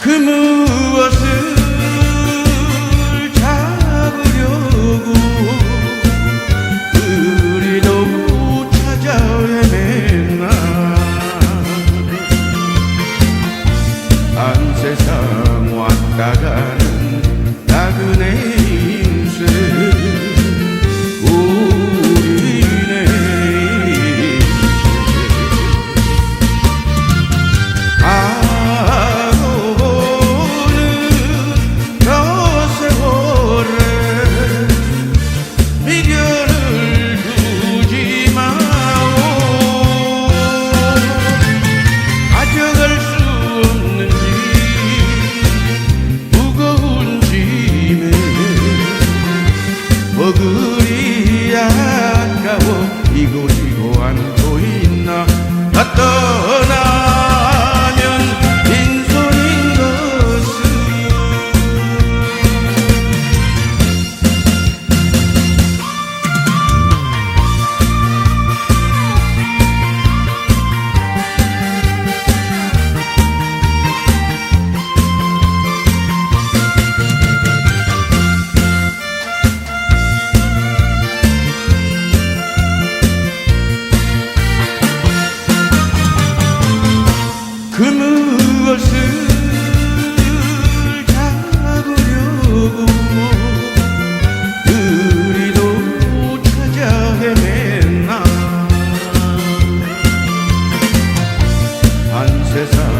그 무엇을 잡으려고 우리 너무 찾아 헤매나? 한 세상 왔다가 안고 있나? 다 떠나 그것을 잡으려고 그리도 찾아 헤맸나. 세상